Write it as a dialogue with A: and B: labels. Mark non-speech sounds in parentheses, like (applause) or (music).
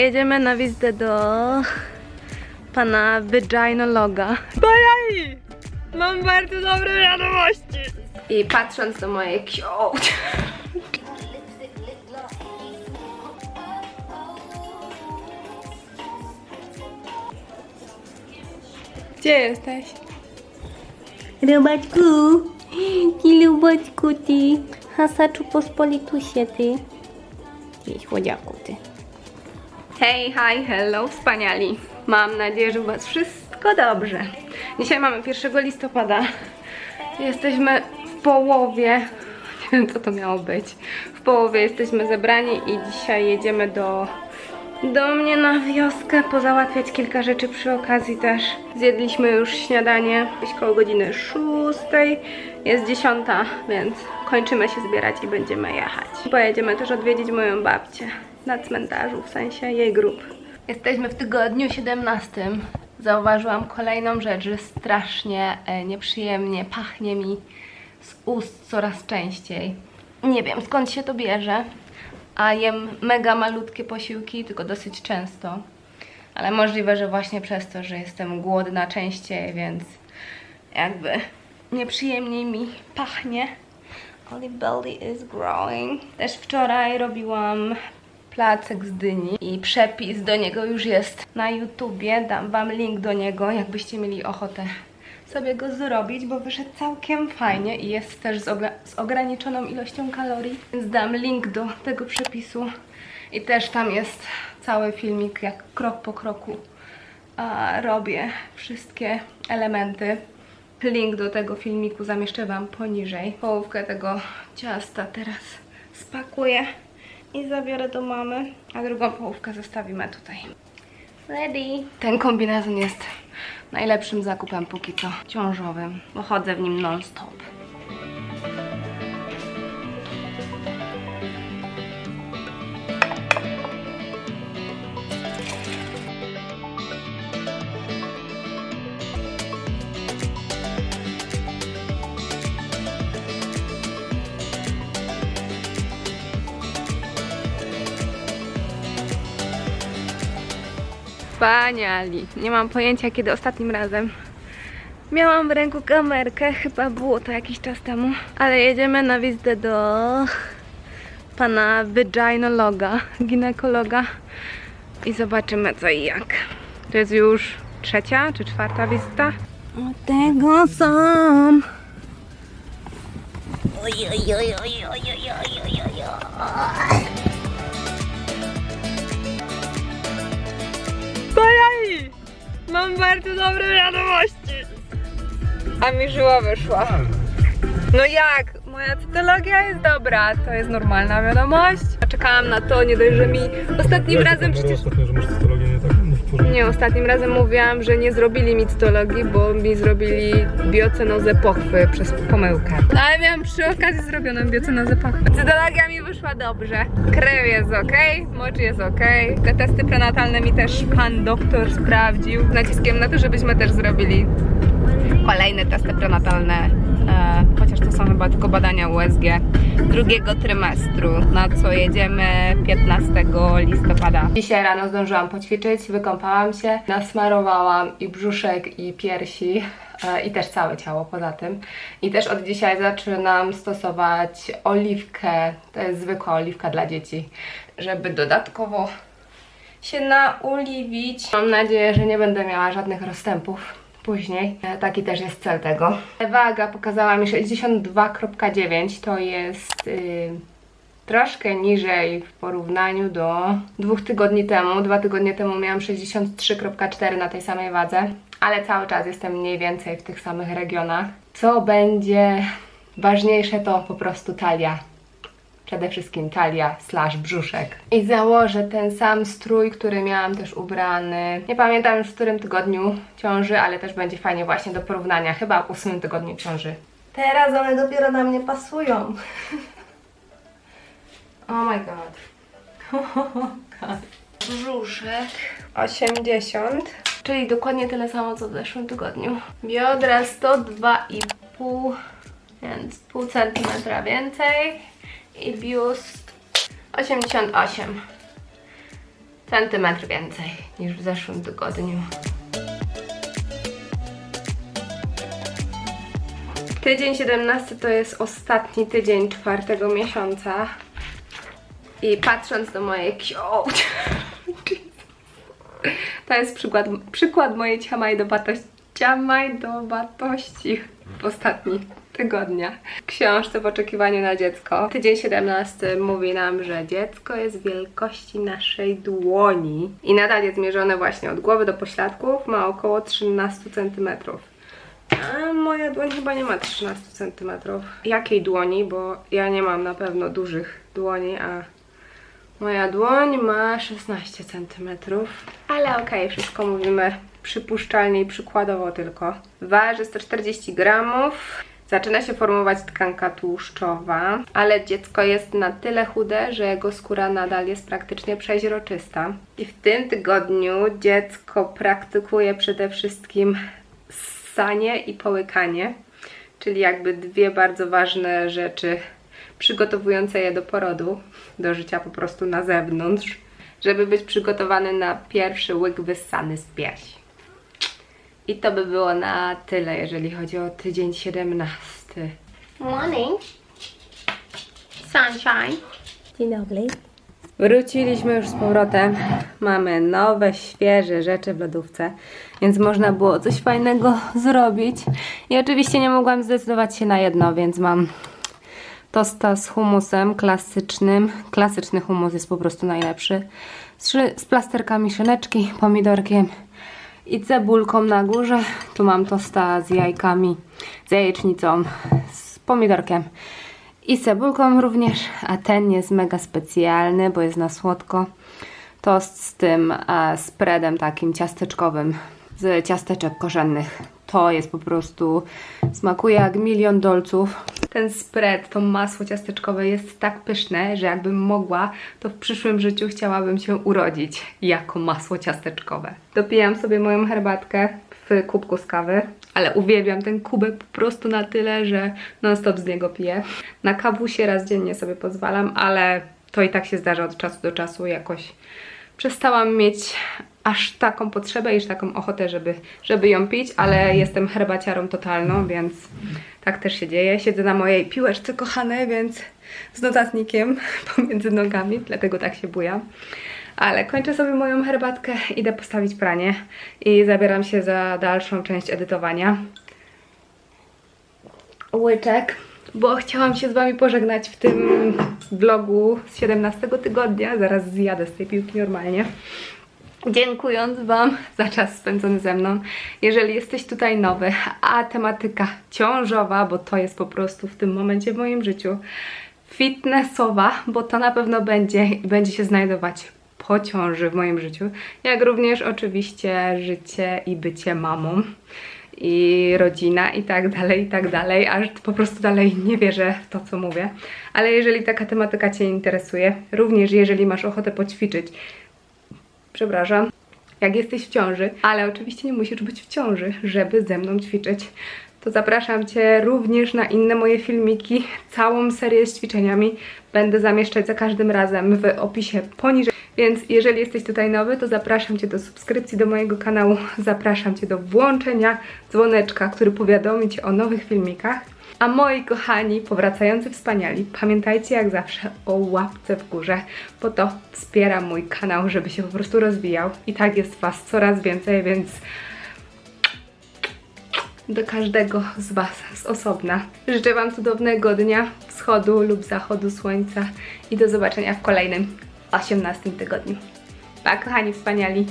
A: Jedziemy na wizytę do pana vaginologa. Bajaj! Mam bardzo dobre wiadomości! I patrząc na moje książki. Gdzie jesteś? Robaczku, ty lubaczku ty, hasaczu pospolitusie ty. Jeś łodziaku ty. Hej, hi, hello, wspaniali. Mam nadzieję, że u Was wszystko dobrze. Dzisiaj mamy 1 listopada. Jesteśmy w połowie. (laughs) Nie wiem, co to miało być. W połowie jesteśmy zebrani i dzisiaj jedziemy do, do mnie na wioskę pozałatwiać kilka rzeczy przy okazji też. Zjedliśmy już śniadanie gdzieś koło godziny 6. Jest 10, więc kończymy się zbierać i będziemy jechać. Pojedziemy też odwiedzić moją babcię na cmentarzu, w sensie jej grób. Jesteśmy w tygodniu 17. Zauważyłam kolejną rzecz, że strasznie e, nieprzyjemnie pachnie mi z ust coraz częściej. Nie wiem skąd się to bierze, a jem mega malutkie posiłki, tylko dosyć często. Ale możliwe, że właśnie przez to, że jestem głodna częściej, więc jakby nieprzyjemniej mi pachnie. Only belly is growing. Też wczoraj robiłam placek z dyni i przepis do niego już jest na YouTubie. Dam Wam link do niego, jakbyście mieli ochotę sobie go zrobić, bo wyszedł całkiem fajnie i jest też z, z ograniczoną ilością kalorii. Więc dam link do tego przepisu i też tam jest cały filmik, jak krok po kroku a, robię wszystkie elementy. Link do tego filmiku zamieszczę Wam poniżej. Połówkę tego ciasta teraz spakuję i zabiorę do mamy, a drugą połówkę zostawimy tutaj. Ready. Ten kombinezon jest najlepszym zakupem póki co ciążowym, bo chodzę w nim non-stop. Wspaniali. Nie mam pojęcia, kiedy ostatnim razem miałam w ręku kamerkę. Chyba było to jakiś czas temu. Ale jedziemy na wizytę do pana vaginologa, ginekologa i zobaczymy co i jak. To jest już trzecia czy czwarta wizyta. O tego są. Bajaj! Mam bardzo dobre wiadomości. A mi żyła wyszła. No jak? Moja cytologia jest dobra, to jest normalna wiadomość. Czekałam na to, nie dość, że mi ostatnim razem przecież...
B: Ostatnio, że masz cytologię nie
A: Nie, ostatnim razem mówiłam, że nie zrobili mi cytologii, bo mi zrobili biocenozę pochwy przez pomyłkę. No ale miałam przy okazji zrobioną biocenozę pochwy. Cytologia mi wyszła dobrze. Krew jest ok, mocz jest ok. Te testy prenatalne mi też pan doktor sprawdził. Z naciskiem na to, żebyśmy też zrobili kolejne testy prenatalne. E, chociaż to są chyba tylko badania USG drugiego trymestru, na co jedziemy 15 listopada. Dzisiaj rano zdążyłam poćwiczyć, wykąpałam się, nasmarowałam i brzuszek, i piersi. e, I też całe ciało poza tym. I też od dzisiaj zaczynam stosować oliwkę. To jest zwykła oliwka dla dzieci, żeby dodatkowo się nauliwić. Mam nadzieję, że nie będę miała żadnych rozstępów później. E, Taki też jest cel tego. Waga pokazała mi 62,9 to jest y, troszkę niżej w porównaniu do dwóch tygodni temu. Dwa tygodnie temu miałam 63,4 na tej samej wadze, ale cały czas jestem mniej więcej w tych samych regionach. Co będzie ważniejsze to po prostu talia przede wszystkim talia slash brzuszek. I założę ten sam strój, który miałam też ubrany. Nie pamiętam już w którym tygodniu ciąży, ale też będzie fajnie właśnie do porównania. Chyba w ósmym tygodniu ciąży. Teraz one dopiero na mnie pasują. (laughs) Oh my god. (laughs) god. Brzuszek 80, czyli dokładnie tyle samo co w zeszłym tygodniu. Biodra 102,5, więc pół centymetra więcej i biust 88. Centymetr więcej niż w zeszłym tygodniu. Tydzień 17 to jest ostatni tydzień czwartego miesiąca. I patrząc do mojej książki, (laughs) to jest przykład, przykład mojej ciamajdowatości, ciamajdowatości w ostatnich tygodniach. W książce w oczekiwaniu na dziecko. Tydzień 17 mówi nam, że dziecko jest wielkości naszej dłoni i nadal jest zmierzone właśnie od głowy do pośladków, ma około 13 cm. A moja dłoń chyba nie ma 13 cm. Jakiej dłoni? Bo ja nie mam na pewno dużych dłoni, a moja dłoń ma 16 cm. Ale okej, wszystko mówimy przypuszczalnie i przykładowo tylko. Waży 140 gramów. Zaczyna się formować tkanka tłuszczowa, ale dziecko jest na tyle chude, że jego skóra nadal jest praktycznie przeźroczysta. I w tym tygodniu dziecko praktykuje przede wszystkim ssanie i połykanie, czyli jakby dwie bardzo ważne rzeczy przygotowujące je do porodu, do życia po prostu na zewnątrz, żeby być przygotowany na pierwszy łyk wyssany z piersi. I to by było na tyle, jeżeli chodzi o tydzień 17. Morning. Sunshine.
C: Dzień dobry.
A: Wróciliśmy już z powrotem. Mamy nowe, świeże rzeczy w lodówce, więc można było coś fajnego zrobić. I oczywiście nie mogłam zdecydować się na jedno, więc mam tosta z humusem klasycznym. Klasyczny humus jest po prostu najlepszy. Z, z plasterkami szyneczki, pomidorkiem i cebulką na górze. Tu mam tosta z jajkami, z jajecznicą, z pomidorkiem i cebulką również, a ten jest mega specjalny, bo jest na słodko. Tost z tym e, spreadem takim ciasteczkowym, z ciasteczek korzennych. To jest po prostu, smakuje jak milion dolców. Ten spread, to masło ciasteczkowe jest tak pyszne, że jakbym mogła, to w przyszłym życiu chciałabym się urodzić jako masło ciasteczkowe. Dopijam sobie moją herbatkę w kubku z kawy, ale uwielbiam ten kubek po prostu na tyle, że non stop z niego piję. Na kawusie raz dziennie sobie pozwalam, ale to i tak się zdarza od czasu do czasu jakoś przestałam mieć aż taką potrzebę, iż taką ochotę, żeby, żeby ją pić, ale jestem herbaciarą totalną, więc tak też się dzieje. Siedzę na mojej piłeczce kochanej, więc z notatnikiem (laughs) pomiędzy nogami, dlatego tak się bujam. Ale kończę sobie moją herbatkę, idę postawić pranie i zabieram się za dalszą część edytowania łyczek, bo chciałam się z Wami pożegnać w tym vlogu z 17 tygodnia. Zaraz zjadę z tej piłki normalnie. Dziękując Wam za czas spędzony ze mną. Jeżeli jesteś tutaj nowy, a tematyka ciążowa, bo to jest po prostu w tym momencie w moim życiu, fitnessowa, bo to na pewno będzie i będzie się znajdować po ciąży w moim życiu, jak również oczywiście życie i bycie mamą i rodzina i tak dalej, i tak dalej, aż po prostu dalej nie wierzę w to, co mówię. Ale jeżeli taka tematyka Cię interesuje, również jeżeli masz ochotę poćwiczyć, przepraszam, jak jesteś w ciąży, ale oczywiście nie musisz być w ciąży, żeby ze mną ćwiczyć, to zapraszam Cię również na inne moje filmiki. Całą serię z ćwiczeniami będę zamieszczać za każdym razem w opisie poniżej. Więc jeżeli jesteś tutaj nowy, to zapraszam Cię do subskrypcji do mojego kanału. Zapraszam Cię do włączenia dzwoneczka, który powiadomi Cię o nowych filmikach. A moi kochani, powracający wspaniali, pamiętajcie jak zawsze o łapce w górze, bo to wspiera mój kanał, żeby się po prostu rozwijał. I tak jest Was coraz więcej, więc do każdego z Was z osobna. Życzę Wam cudownego dnia, wschodu lub zachodu słońca i do zobaczenia w kolejnym 18 tygodniu. Pa kochani wspaniali!